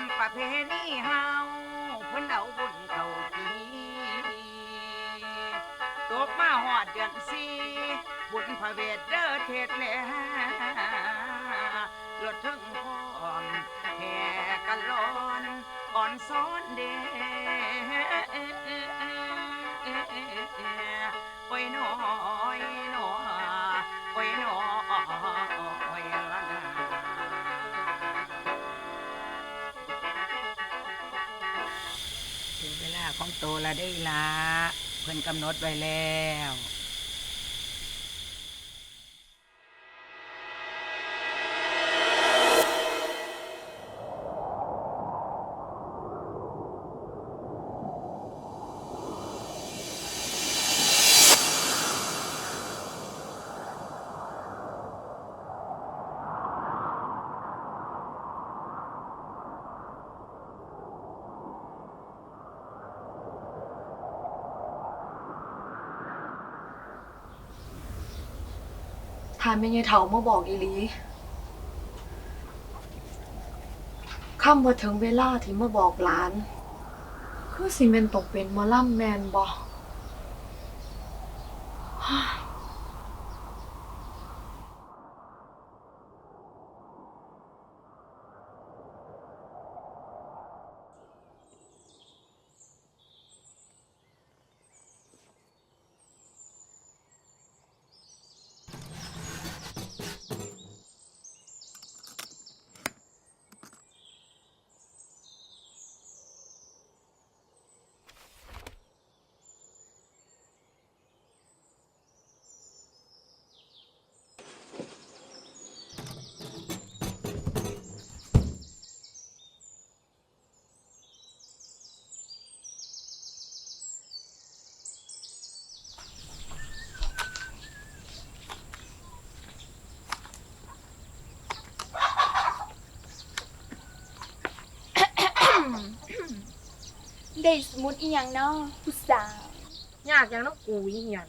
ามประเพณีเฮาเพิ่นเอาบุญเข้าปีตกมาหอดเดือนสี่บุญพระเวทเด้อเทศแลรถถึงพร้อมแห่กันร้อนอ่อนซ้อนเด้โอ้ยน้อยน้อโอ้ยน้อย โตละได้ละเพิ่นกำหนดไว้แล้วาไม่ยายเฒ่ามาบอกอีหลีคำว่าถึงเวลาที่มาบอกหลาน คือสิแม่นตกเป็นหมอล่ำแมนบ่ ได้สมุดอีหยังเนาะผู้สาวยากอย่างน้องกูอีหยัง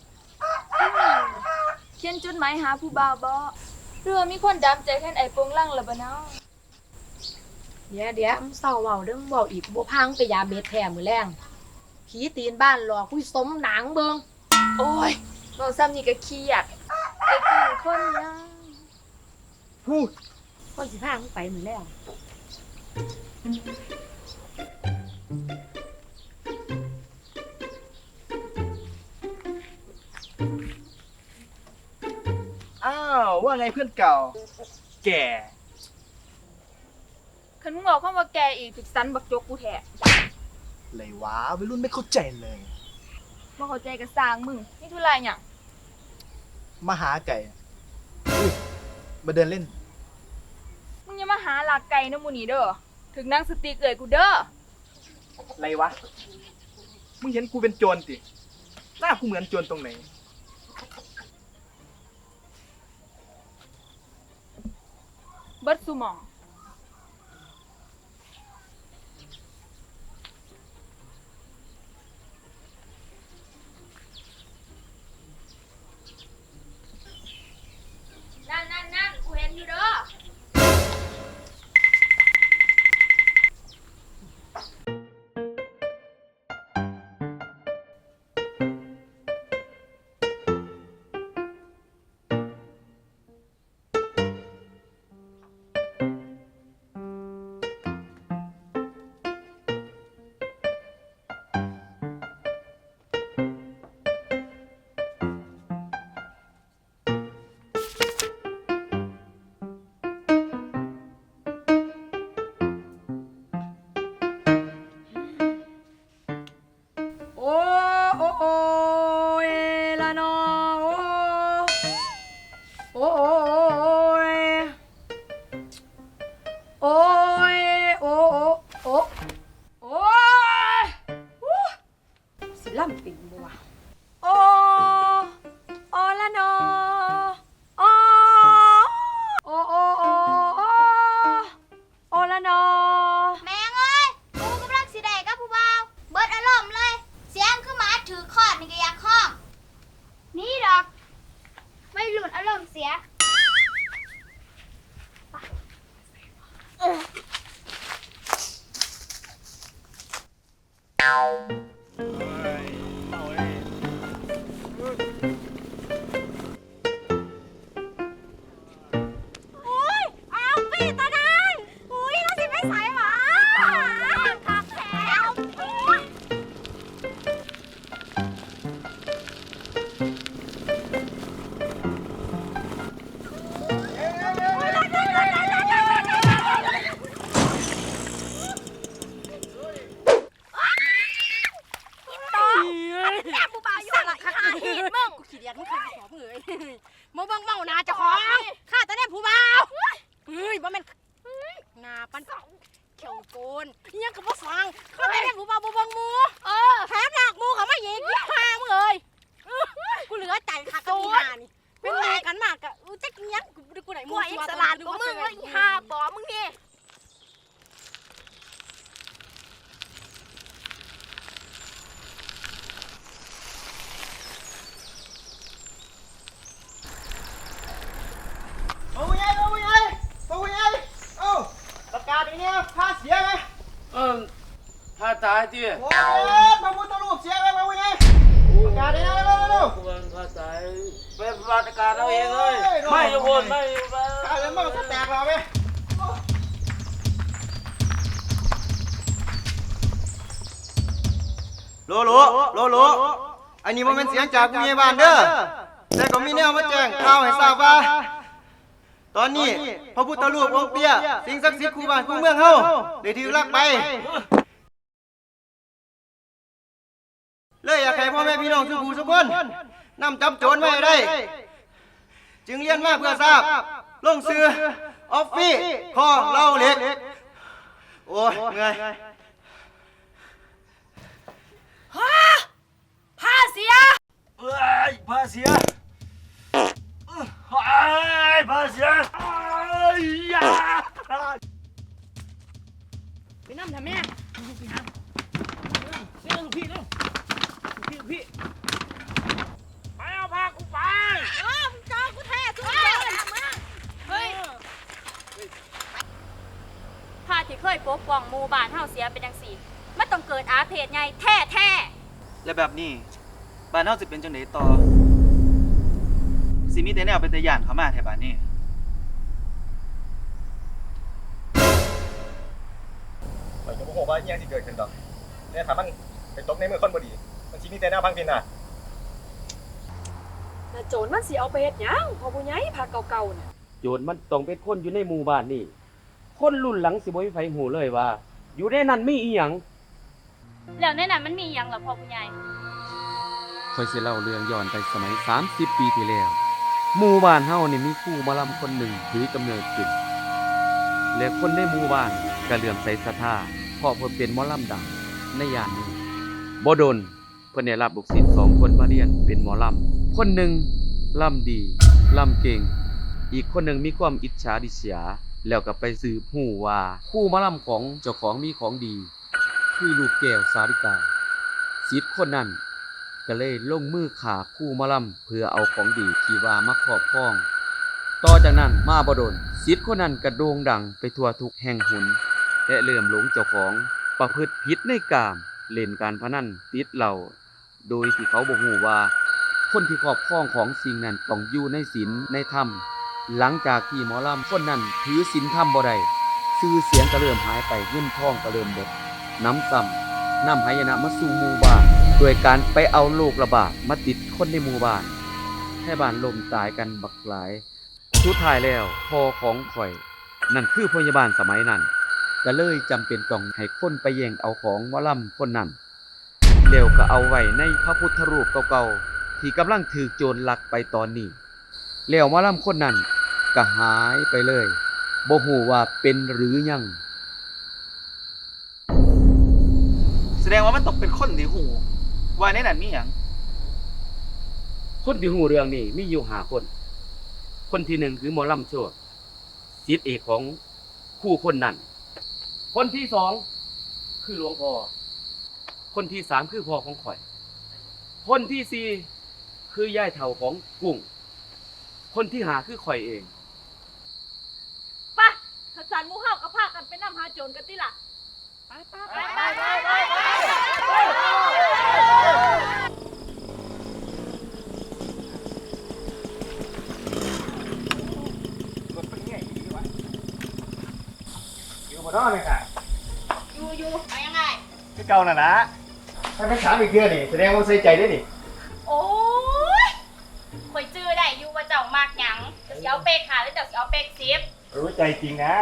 เขียนจดหมายหาผู้บ่าวบ่เรือว่ามีคนดามใจแทนไอ้โปงล่างแล้วบ่เนาะเดี๋ยวเดี๋ยวมึงเศร้าเว้าเด้อมึงบอกอีกบ่พังไปยาเบ็ดแท้มื้อแรงผีตีนบ้านหลอกคุยสมหนังเบิงโอ้ยเว้าซ้ำนี่ก็เครียดไอ้กูคนนะพูดคนสิพามึงไปมื้อแรง วว่าไงเพื่อนเก่า แก่ คันมึงบอกคำว่าแกอีกถึกสันบักจกกูแท้เลยวะวัยรุ่นไม่เข้าใจเลย บ่เข้าใจก็สร้างมึงนี่ทุไรหยังมาหาไก่อุ๊ยมาเดินเล่น มึงอย่ามาหาลากไก่นะหมู่นี่เด้อถึงนางสติกเอ้ยกูเด้ออะไรวะ มึงเห็นกูเป็นโจรติหน้ากูเหมือนโจรตรงไหน เบิดสุหมอง นั่นนั่นนั่นกูเห็นอยู่เด้อ ตายที่โอ้ยมาพูดตลูกเสียไหมมาไงประกาศอย่างเนี้ยเร็วเร็วเร็วกูเป็นถ้าตายเป็นราชการเอาเองเลยโอ้ยไม่อยู่บนไม่อยู่บนกาเลยมันก็แตกเราไหมโลโลโลโลอันนี้มันเป็นเสียงจากผู้ใหญ่บ้านเด้อแต่ก็มีแนวมาแจ้งข่าวให้ทราบว่า ตอนนี้พระพุทธรูปองค์เตี้ย สิ่งศักดิ์สิทธิ์คู่บ้านคู่เมืองเฮาได้ถูกลักไป อแม่พี่น้องทุกผู้ทุกคนนำจับโจรไว้ให้ได้ จึงเรียนมาเพื่อทราบลงซื้อออฟฟี่คอเล่าเหล็ก โอ้ยเหนื่อยผ้าเสียเอ้ยพาเสียเอ้ยพาเสียเอ้ยยาไปนั่งทำแม่ไปเอาพากูไปเออมึงเจอกูแท้ทุกคนเฮ้ยพาที่เคยปกป้องหมู่บ้านเฮาเสียเป็นจังซี่มันต้องเกิดอาเพศใหญ่แท้แท้และแบบนี้บ้านเฮาสิเป็นจังไดต่อสิมีแต่แนวเป็นตะย่านเข้ามาแถวบ้านนี้ข่อยก็บ่ฮู้ว่าอิหยังสิเกิดขึ้นดอกแต่ถ้ามันไปตกในมือคนบ่ดี มันสิมีแต่แนวพังพินาศน่าโจรมันสิเอาไปเฮ็ดหยังพอผู้ใหญ่พาเก่าๆน่ะโจรมันต้องเป็นคนอยู่ในหมู่บ้านนี่ คนรุ่นหลังสิบ่มีไผหูเลยว่า อยู่ในนั้นมีอีหยังแล้วในนั้นมันมีหยังล่ะพ่อผู้ใหญ่ค่อยสิเล่าเรื่องย้อนไปสมัย 30 ปีที่แล้ว หมู่บ้านเฮานี่มีครูหมาลำคนหนึ่งถือกำเนิดขึ้น และคนในหมู่บ้านก็เลื่อมใสศรัทธาเพราะเพิ่นเป็นหมอลำดังในย่านนี้บ่ดน เพิ่นได้รับลูกศิษย์สองคนมาเรียนเป็นหมอลำคนหนึ่งลำดีลำเก่ง อีกคนหนึ่งมีความอิจฉาดิษยา แล้วก็ไปสืบหูว่าคู่หมอลำของเจ้าของมีของดี คือลูกแก้วสาริกาศิษย์คนนั้นก็เลยลงมือขาคู่มะลำเพื่อเอาของดีที่ว่ามาครอบครอง ต่อจากนั้นมาบดลสิทธิ์คนนั้นกระโดงดังไปทั่วทุกแห่งหุน และเลื่อมหลงเจ้าของประพฤติผิดในกาม เล่นการพนันติดเหล้า โดยที่เขาบ่ฮู้ว่า คนที่ครอบครองของสิ่งนั้นต้องอยู่ในศีลในธรรม หลังจากที่หมอลำคนนั้นถือศีลธรรมบ่ได้ชื่อเสียงก็เริ่มหายไปเงินทองก็เริ่มเบิดน้ำซ้ำนำหายนะมาสู่หมู่บ้านโดยการไปเอาโรคระบาดมาติดคนในหมู่บ้าน ให้บ้านลมตายกันบักหลาย สุดท้ายแล้วพอของข่อย นั่นคือพยาบาลสมัยนั้นก็เลยจำเป็นต้องให้คนไปแย่งเอาของหมอลำคนนั้น แล้วก็เอาไว้ในพระพุทธรูปเก่าๆที่กำลังถูกโจรลักไปตอนนี้ แล้วหมอลำคนนั้นก็หายไปเลยบ่ฮู้ว่าเป็นหรือยัง แสดงว่ามันต้องเป็นคนที่หูว่าในนั้นมีหยังคนที่หูเรื่องนี้มีอยู่ห้าคน คนที่หนึ่งคือหมอลำโชดศิษย์เอกของคู่คนนั้น คนที่สองคือหลวงพ่อ คนที่สามคือพ่อของข่อย คนที่สี่คือย่ายเถ่าของกุ้ง คนที่หาคือข่อยเอง ไปะขสารมูเฮากับพากันไปนำหาโจรกันติล่ะ ไปไปไปไปไปไปรถเป็นไงดีวะอยู่บนนอกเลยค่ะอยู่อยู่ไปยังไงคือเก่าน่ะนะ ถ้าเป็นถามอีกเทื่อนี่แสดงว่าใส่ใจได้นี่โอ้ยข่อยจื้อได้อยู่ว่าเจ้ามากหยังจะสิเอาเป๊กหาหรือจะสิเอาเป๊กซิบรู้ใจจริงนะ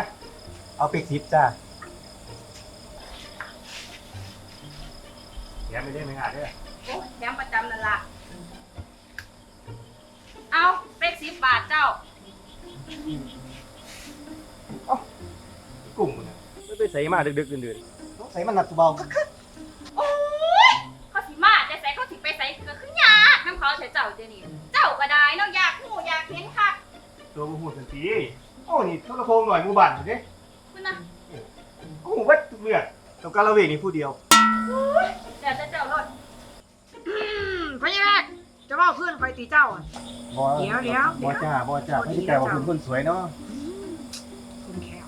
เอาไปทิปจ้าแย้มไม่ได้ไหมหาเด้อโอ้ยแถมประจำนั่นล่ะ เอาเป๊กสิบบาทเจ้า กลุ่มมันไม่ไปใส่มาดึกๆดื่นๆ ต้องใส่มันหนักเบาโอ้ หูสันทีโอ้นี่โทรโพงหน่อยหมู่บ้านอยู่เด้คุณนะโอ้โหวัดทุกเรื่องต้องการละเวกนี่ผู้เดียวเดี๋ยวจะเจ้ารถพะยะจะว่าเพื่อนคอยตีเจ้าอะ บ่เดี๋ยวเดี๋ยวบ่จ้าบ่จ้าไม่ได้แปลว่าคุณคนสวยเนาะคุณแขว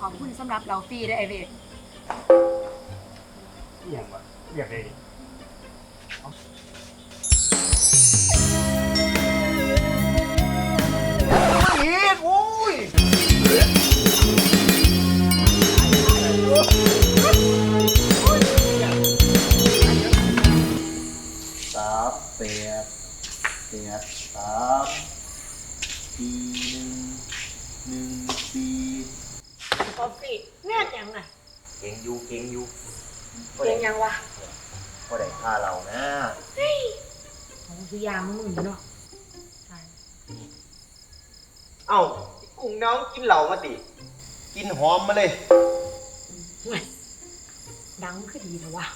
ขอบคุณสำหรับเราฟรีได้อไอเวกเรียกว่า เรียกได้ดิอีกโอ้ยสามแปดแปดสามปีหนึ่งหนึ่งปีคอฟฟี่แน่นยังไงเก่งอยู่เก่งอยู่เรียงยังวะ ก็ได้ค่าเรานะของสุยามมึงเนาะเอ้ากุ้งน้องกินเหล่ามาติ กินหอมมาเลยดังคือดีแต่ว่า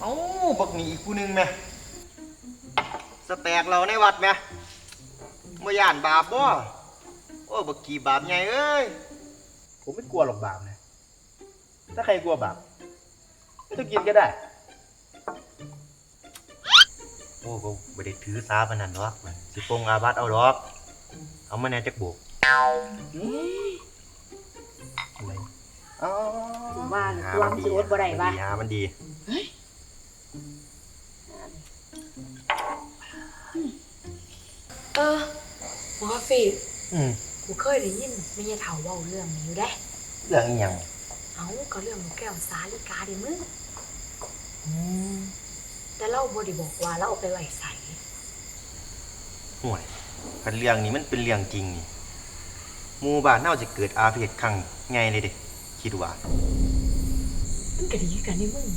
เอ้าบักหนีอีกผู้หนึงแม่สแตกเราในวัดแม่มื่ย่านบาปบ่โอ้บักกี่บาปใหญ่เอ้ยผมไม่กลัวหรอกบาปนะถ้าใครกลัวบาปไม่ต้องกินก็ได้ โอ้ก็บ่ได้ถือสาปานนั้นดอกมันสิปงอาบัติเอาดอก เอามาแหน่จักโบกอะไรอ๋อผมว่าตัวมันสิอดบ่ได้วะหามันดีเออหมอฟี่อืม กูเคยได้ยินไม่ยายเฒ่าเว้าเรื่องนี้อยู่ได้เรื่องอีหยังเอาก็เรื่องนกแก้วสาลิกาเดิมึงแต่เราบ่ได้บอกว่าเราเอาไปไว้ใส่ห่วยคันเรื่องนี้มันเป็นเรื่องจริงนี่หมู่บ้านเฮาจะเกิดอาเพศครั้งใหญ่เลยเด้คิดว่า มันก็ดีกันนี่มึง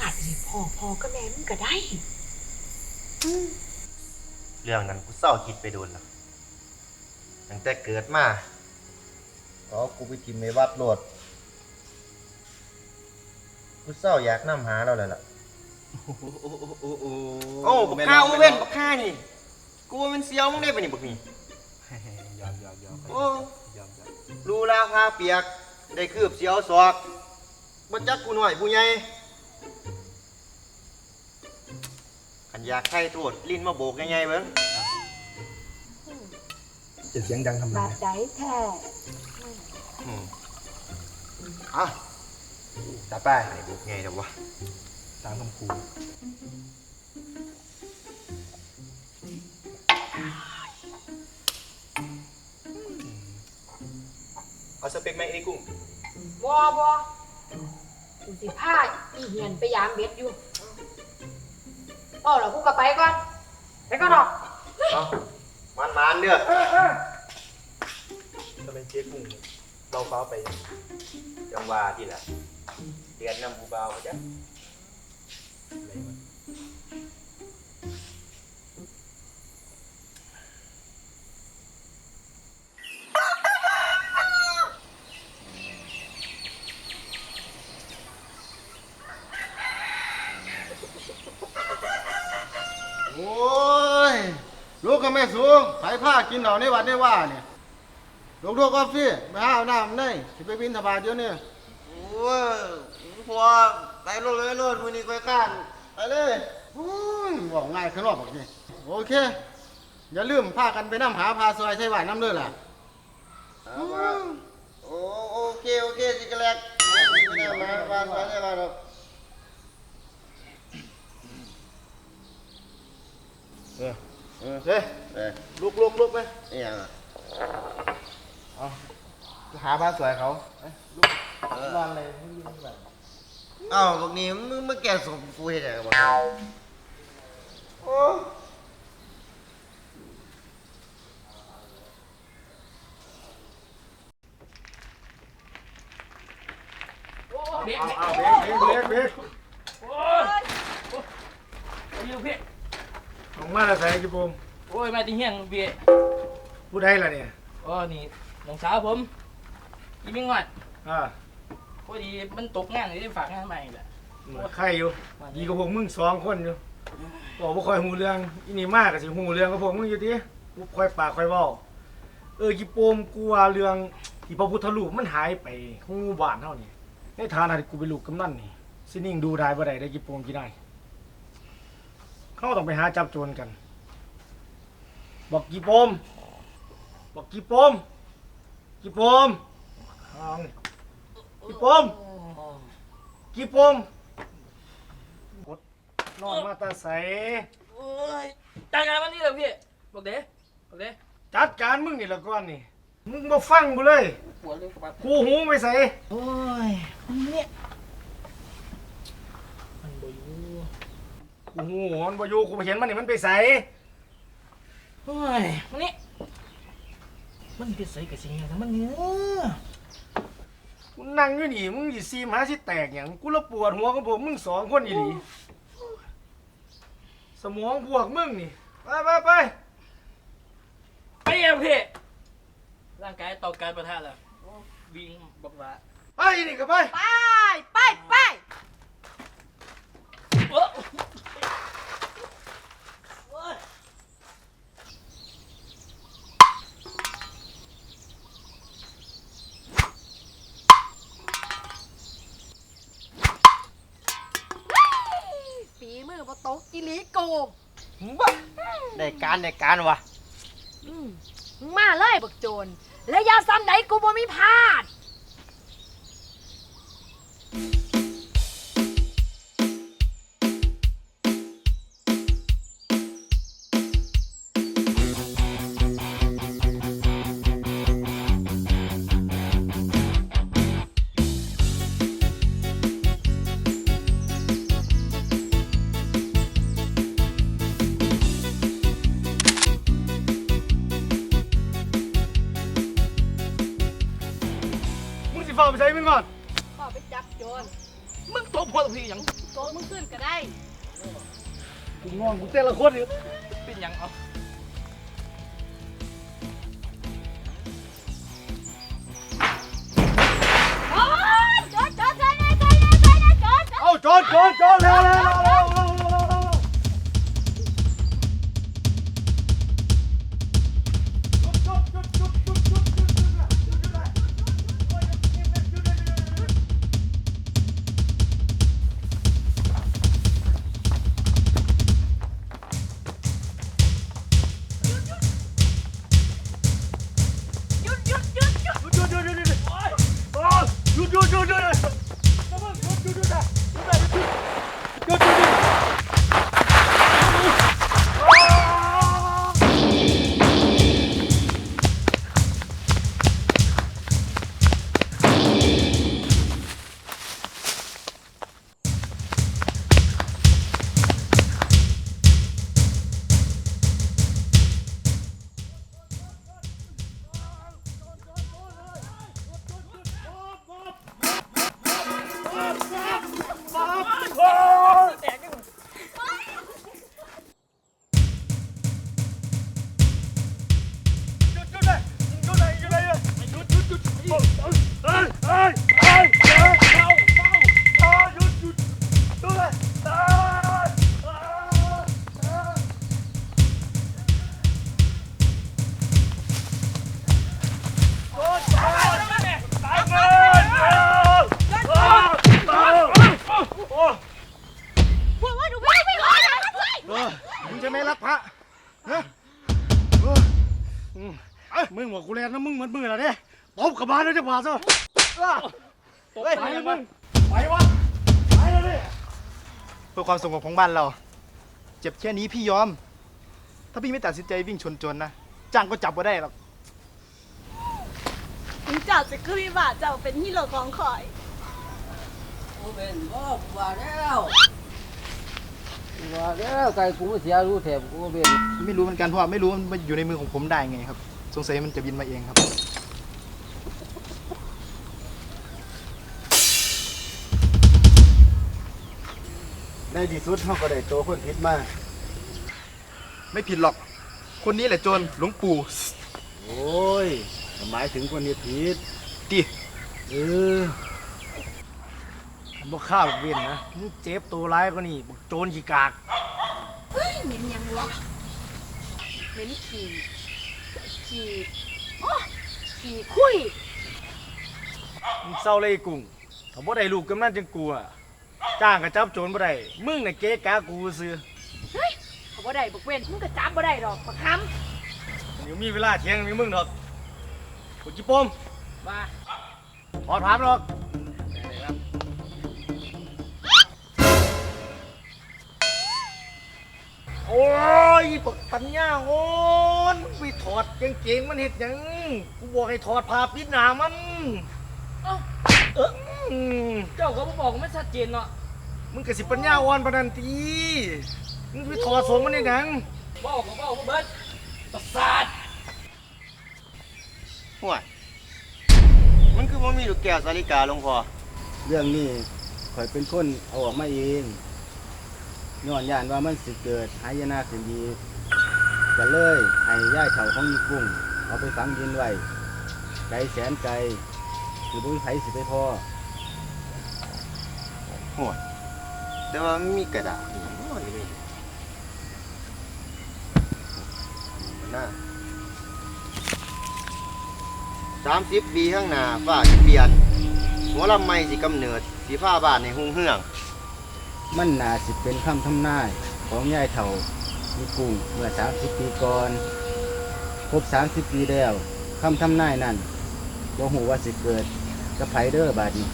อาจจะได้พ่อพ่อก็แม่มึงก็ได้เรื่องนั้นกูเศร้าคิดไปโดนแล้ว ตั้งแต่เกิดมาขอกูไปทิมในวัดโลดกูเศร้าอยากนํหาเราแล้วล่ะ โอ้บักข้าเว้นบักข้านี่ กูว่ามันเสียวมึงได้ปะนี่บักนี่ยอมยอมยอมโอ้ยอมยอมรูลาพาเปียก ได้คืบเสียวศอกบ่จักกูหน่อยผู้ใหญ่ขันอยากใครโทษลิ้นมาโบกง่ายๆเบิ่ง จะเสียงดังทำไมบาดใจแท้อืมอะจัดไปไอ้โบกไงเดี๋ยววะตามคำครูเอาสเปคไหมไอ้กุ้งบ่บ่กูสิพาอีเหียนไปยามเบ็ดอยู่เอาล่ะกูก็ไปก่อนไปก่อนดอกเอา มันมันๆเด้อจะเป็นเจ๊กุ้งเราฟ้าไป จังว่าที่ละเดือนน้ำผู้เบาวจ้ะ แม่สูงไผผ้ากินดอกในวัดในว่าเนี่ยลวงทั่วกาแฟไปห้าวน้ำในสิไปบินธบาเดี๋ยวนี้โอ้ยพอไปรถเลยรถมือนี้ไปก้านไปเลยอู้บอกง่ายขึ้นรอบบอกนี่โอเค อย่าลืมพากันไปน้ำหาพาซอยใช่หวาน้ำเลยอดล่ะโอ้โอเคโอเคสิกระแลกไม่ได้มาบ้านหรอกเออเออ ลุกลุกลุกไปนี่ยงเอาหาผ้าสวยเขาลุกเออนอนเลยไม่ยุ่งแบบอ้าบักนี้มึงมาแก่สมกูเห็นอะไรกับ้างนี้โอ้เด็กเอาเบรกเบรกเบรกโอ้ยอยู่เพี้ยลงมาแล้วใส่กี่ปุ่ม โอ้ยมาตีเฮียงเบียผู้ใดล่ะเนี่ยอ๋อนี่น้องสาวผมอีมิงวัดอ่าพอดีมันตกงานเลยได้ฝากงานใหม่แหละใครอยู่ดีกับผมมึงสองคนอยู่บอกว่าคอยหูเรื่องอีนี่มากกับสิหูเรื่องกับผมมึงอยู่ที่คอยปากคอยว่าเออกี่ปมกลัวเรื่องที่พระพุทธรูปมันหายไปหูบ้านเท่านี้ในฐานะที่กูเป็นลูกกำนันนี่สินิ่งดูได้บ่ได้ได้กี่ปมกี่ได้เขาต้องไปหาจับโจรกัน บอกกี่ปมบอกกี่ปมกี่ปมกี่ปมกี่ปมกดนอนมาตาใสโอ้ยจัดการมันนี่เหรอพี่บอกเด้บอกเด้จัดการมึงนี่ละก่อนนี่มึงมาฟังกูเลยปเลยครูหูไม่ใส่โอ้ยมึงเนี่ยมันบ่อยู่กูหูมันบ่อยู่กูเห็นมันนี่มันไปใส่ โอ้ยมันนี่มันเป็นใส่กับสิ่งอย่างมันเนื้อมึนั่งอยู่นี่มึงอยู่ซีมหาสิแตกอย่างกูละปวดหัวกับผมมึงสองคนอยู่นี่สมองบวกมึงนี่ไปไปไปไปเอวงพี่ร่างกายต่อการประทะแล้ววิ่งบอกว่าไปนี่กัไไป ไปไป หลีโกมบ้การในการวะมาเลยบักโจรแล้วยาซ้ำไหนกูบ่มีพลาด แต่ละคนอยู่เป็นหยังเอาโอ้ยจอดจอดจอดจอดจอดจอดจอดจอดจอดเร็วเร็วเร็ว มึงจะไม่รักพระฮะเอออืมมึงบอกกูแลนนะมึงเหมือนมือแล้วเนี่ยตบกับบาลแล้วจะบาซะอ้าตบไปเลยมึงไปวะไปเลยดิเพื่อความสงบของบ้านเรา เจ็บแค่นี้พี่ยอม ถ้าพี่ไม่ตัดสินใจวิ่งชนจนนะจ้างก็จับมาได้หรอกถึงเจ้าจะคือวิบาทเจ้าเป็นฮีโร่ของข่อยเป็นบ่ว่าแล้ว ว่าแล้วไก่กูเสียรู้แถบกูเป็นไม่รู้เหมือนกันเพราะว่าไม่รู้มันอยู่ในมือของผมได้ไงครับ สงสัยมันจะบินมาเองครับ ในที่สุดเขาก็ได้ตัวคนผิดมาไม่ผิดหรอก คนนี้แหละโจรหลวงปู่โอ้ยหมายถึงคนนี้ผิด ดิ เออผม บอกข้าบอกเวียนนะมึงเจ็บตัวร้ายก็นี่บอกโจรขี้กาก เฮ้ยเหม็นยังวะเหม็นขี่ขี่โอ้ขี่คุยมึงเศร้าเลยไอ้กุ้งถ้าบ่ได้ลูกกำนันจังกลัว จ้างกระจับโจรบ่ได้มึงน่ะเก๊กากูซื้อเฮ้ยเขาบ่ได้บอกเว้นมึงก็จับบ่ได้ดอกประคเดี๋ยวมีเวลาเที่ยงมีมึงดอกกูจิปมำว่า ขอถามหรอก โอ้ยปักปัญญาโอนมึงไปถอดกางเกงมันเห็ดหยังกูบอกให้ถอดผ้าปิดหน้ามันเอ้า เออเจ้าก็บ่บอกไม่ชัดเจนเนาะมึงกะสิปัญญาอ่อนปานนันตีมึงไปถอดสวมมันได้หยังบอกก็บอกก็เบิดประสาทห่วยมันคือว่ามีลูกแก้วสาลิกาหลวงพ่อเรื่องนี้ข่อยเป็นคนเอาออกมาเอง ย้อนย่านว่ามันสิเกิดหายนะขึ้นอีกก็เลยให้ย่ายเฒ่าของอีกุ้ง เอาไปฝังดินไว้ไกลแสนไกลคือบุ้ยไผสิไปพ่อโห่แต่ว่ามันมีกระดาษนี่โอ้ยนี่น่าสามสิบปีข้างหน้าฟ้าสิเปลี่ยนหัวลำไม่สิกำเนิดสีผ้าบานในหุงเฮือง มันน่าสิเป็นคำทำนายของยายเถ่ามีกุ้งเมื่อ 30 ปีก่อนครบ 30 ปีแล้วคำทำนายนั่นบ่หูว่าสิเกิดกับไผเด้อบาดนี้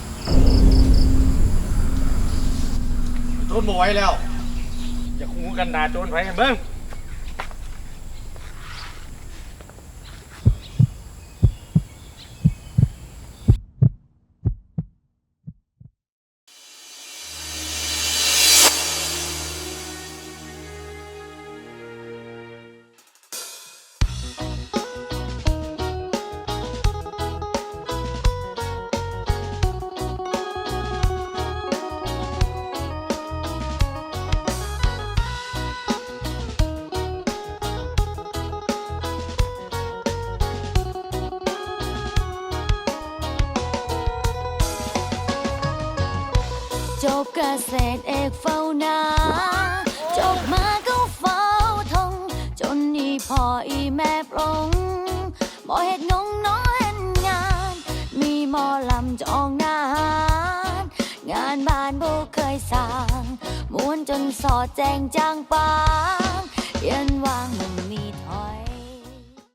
ทนบ่ไหวแล้ว อย่าคูกันดาโจรไผกันเบิ้ง